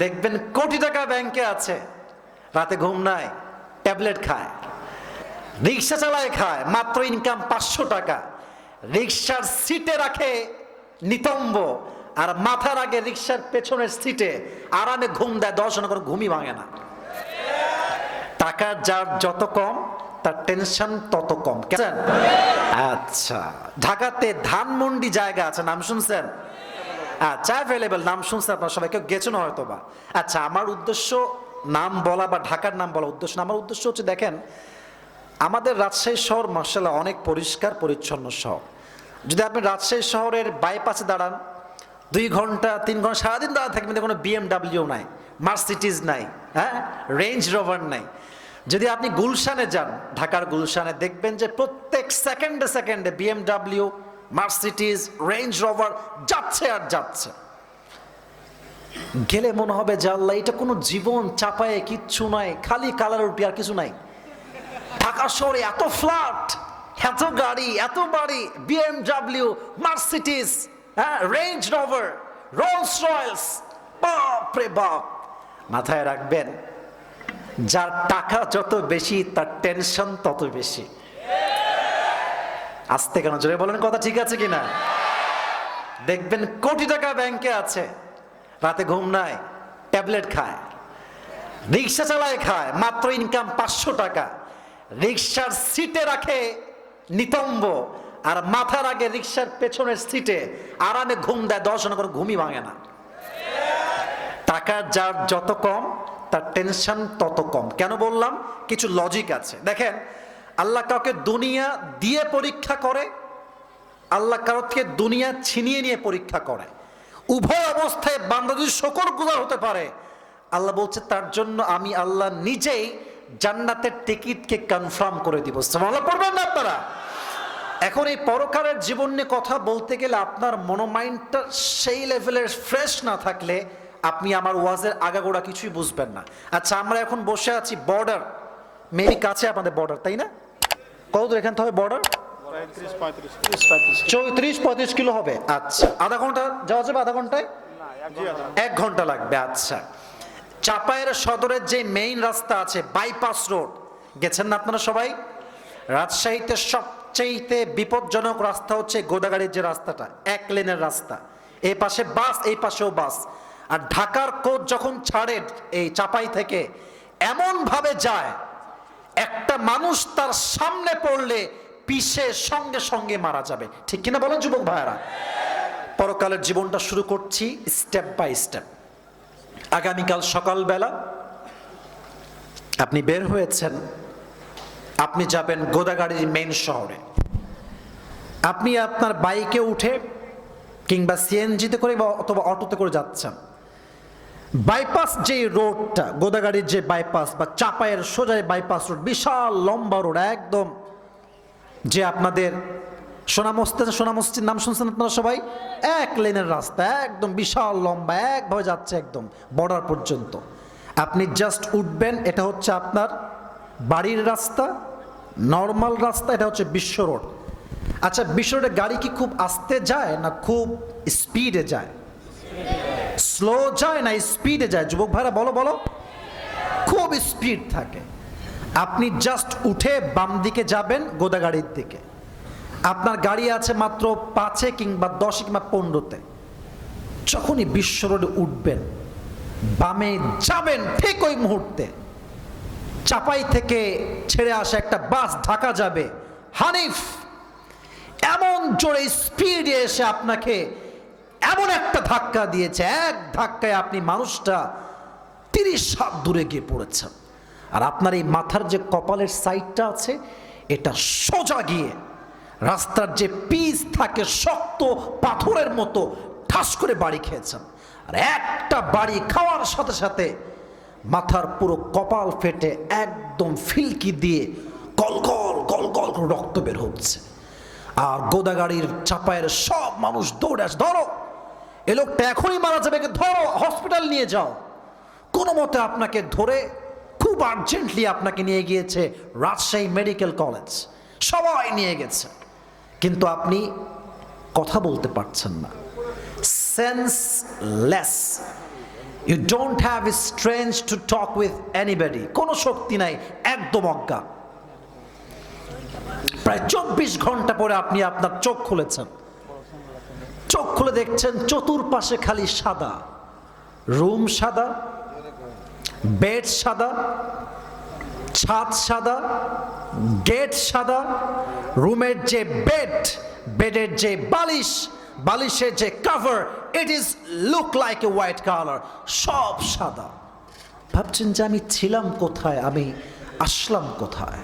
দেখবেন কোটি টাকা ব্যাংকে আছে। রাতে ঘুম নাই, ট্যাবলেট খায়, রিক্সা চালায় খায়, মাত্র ইনকাম পাঁচশো টাকা। রিক্সার সিটে রাখে নিতম্ব, আর মাথার আগে রিক্সার পেছনের সিটে আরামে ঘুম দেয়, দশ জন করে ঘুমই ভাঙে না। টাকা যার যত কম, তার টেনশন তত কম। আচ্ছা ঢাকাতে ধানমন্ডি জায়গা আছে, নাম শুনছেন? আচ্ছা অ্যাভেলেবেল নাম শুনছেন আপনার সবাই, কেউ গেছেন হয়তো বা আচ্ছা আমার উদ্দেশ্য নাম বলা বা ঢাকার নাম বলা উদ্দেশ্য। আমার উদ্দেশ্য হচ্ছে দেখেন, আমাদের রাজশাহী শহর মার্শাল্লাহ অনেক পরিষ্কার, পরিচ্ছন্ন শহর। যদি আপনি রাজশাহী শহরের বাইপাসে দাঁড়ান, দুই ঘণ্টা, তিন ঘণ্টা, সারাদিন দাঁড়া থাকবেন কোনো বিএমডাব্লিউ নাই মার্সিটিজ নাই হ্যাঁ? রেঞ্জ রোভার নাই। যদি আপনি গুলশানে যান, ঢাকার গুলশানে দেখবেন যে প্রত্যেক সেকেন্ডে সেকেন্ডে বিএমডাব্লিউ মার্সিটিজ রেঞ্জ রোভার যাচ্ছে আর যাচ্ছে। গেলে মনে হবে যে আল্লাহ, এটা কোনো জীবন চাপায়ে কিচ্ছু নাই, খালি কালার রুটি আর কিছু নাই। ঢাকা শহরে এত ফ্ল্যাট এত গাড়ি, এত বাড়ি বিএমডাব্লিউ মার্সিটিস হ্যাঁ রেঞ্জ রোভার রোলস রয়েলস বাপ রে বাপ। মাথায় রাখবেন, যার টাকা যত বেশি, তার টেনশন তত বেশি। আসতে কেন জোরে বলেন কথা ঠিক আছে কিনা? দেখবেন কোটি টাকা ব্যাংকে আছে, রাতে ঘুম নাই, ট্যাবলেট খায়, রিক্সা চালায় খায়, মাত্র ইনকাম পাঁচশো টাকা, রিক্সার সিটে রাখে নিতম্ব, আর মাথার আগে রিক্সার পেছনের সিটে আরামে ঘুম দেয়, দশ জন করে ঘুমই ভাঙে না। টাকা যার যত কম, তার টেনশন তত কম। কেন বললাম? কিছু লজিক আছে। দেখেন আল্লাহ কাউকে দুনিয়া দিয়ে পরীক্ষা করে, আল্লাহ কারোর থেকে দুনিয়া ছিনিয়ে নিয়ে পরীক্ষা করে। উভয় অবস্থায় বান্দা যদি শকর গুজার হতে পারে, আল্লাহ বলছে, তার জন্য আমি আল্লাহ নিজেই জান্নাতের টিকিটকে কনফার্ম করে দিব। আল্লাহ পড়বেন না আপনারা? এখন এই পরকারের জীবন নিয়ে কথা বলতে গেলে আপনার মনোমাইন্ডটা সেই লেভেলের ফ্রেশ না থাকলে আপনি আমার ওয়াজের আগাগোড়া কিছুই বুঝবেন না। আচ্ছা আমরা এখন বসে আছি বর্ডার, মেবি কাছে আমাদের বর্ডার, তাই না? কত এখান থেকে বর্ডার চৌত্রিশ পঁয়ত্রিশ কিলো হবে। আচ্ছা আধা ঘণ্টা যাওয়া যাবে আধা ঘন্টায়? এক ঘণ্টা লাগবে আচ্ছা। চাপায়ের সদরের যে মেইন রাস্তা আছে বাইপাস রোড গেছেন না আপনারা সবাই? রাজশাহীতে সবচেয়েতে বিপজ্জনক রাস্তা হচ্ছে গোদাগাড়ির যে রাস্তাটা এক লেনের রাস্তা। এই পাশে বাস এই পাশেও বাস। আর ঢাকার কোচ যখন ছাড়ে এই চাপাই থেকে এমন ভাবে যায় একটা মানুষ তার সামনে পড়লে পিছে সঙ্গে সঙ্গে মারা যাবে। ঠিক কিনা বলেন যুবক ভাইয়ারা? পরকালের জীবনটা শুরু করছি স্টেপ বাই স্টেপ আগামীকাল সকালবেলা আপনি বের হয়েছেন, আপনি যাবেন গোদাগাড়ির মেইন শহরে। আপনি আপনার বাইকে উঠে কিংবা সিএনজিতে করে বা অথবা অটোতে করে যাচ্ছেন। বাইপাস যে রোডটা গোদাগাড়ির যে বাইপাস বা চাপায়ের সোজায় বাইপাস রোড বিশাল লম্বা রোড একদম যে আপনাদের সোনা মসজিদ সোনা মসজিদ নাম শুনছেন আপনারা সবাই? এক লেনের রাস্তা, একদম বিশাল লম্বা, একভাবে যাচ্ছে একদম বর্ডার পর্যন্ত। আপনি জাস্ট উঠবেন, এটা হচ্ছে আপনার বাড়ির রাস্তা নর্মাল রাস্তা, এটা হচ্ছে বিশ্ব রোড আচ্ছা বিশ্ব রোডে গাড়ি কি খুব আস্তে যায় না খুব স্পিডে যায়? স্লো যায় না স্পিডে যায়। যুবক ভাইরা, বলো বলো। খুব স্পিড থাকে। আপনি জাস্ট উঠে বাম দিকে যাবেন গোদাগাড়ির দিকে। আপনার গাড়ি আছে মাত্র পাঁচে কিংবা দশে কিংবা পনেরোতে। যখনই বিশ্ব রোডে উঠবেন, বামে যাবেন ঠিক ওই মুহূর্তে। চাপাই থেকে ছেড়ে আসা একটা বাস ঢাকা যাবে। হানিফ, এমন জোরে স্পিডে এসে আপনাকে এমন একটা ধাক্কা দিয়েছে, এক ধাক্কায় আপনি মানুষটা তিরিশ হাত দূরে গিয়ে পড়েছেন। আর আপনার এই মাথার যে কপালের সাইডটা আছে, এটা সোজা গিয়ে রাস্তার যে পিচ থাকে শক্ত পাথরের মতো ঠাস করে বাড়ি খেয়েছেন। আর একটা বাড়ি খাওয়ার সাথে সাথে মাথার পুরো কপাল ফেটে একদম ফিলকি দিয়ে গল করে রক্ত বের হচ্ছে। আর গোদাগাড়ির চাপায়ের সব মানুষ দৌড়ে ধরো এ লোকটা এখনই মারা যাবে ধরো হসপিটাল নিয়ে যাও। কোনো মতে আপনাকে ধরে খুব আর্জেন্টলি আপনাকে নিয়ে গিয়েছে রাজশাহী মেডিকেল কলেজ। সবাই নিয়ে গেছে। কিন্তু আপনি কথা বলতে পারছেন না। Senseless you don't have strange to talk with anybody কোনো শক্তি নাই, একদম অজ্ঞা প্রায় চব্বিশ ঘণ্টা পরে আপনি আপনার চোখ খুলেছেন। চোখ খুলে দেখছেন, চতুর্পাশে খালি সাদা। রুম সাদা, বেড সাদা, ছাদ সাদা, গেট সাদা, রুমের যে বেড, বেডের যে বালিশ, বালিশের যে cover it is look like a white colour সব সাদা। ভাবছেন যে আমি ছিলাম কোথায়? আমি আসলাম কোথায়?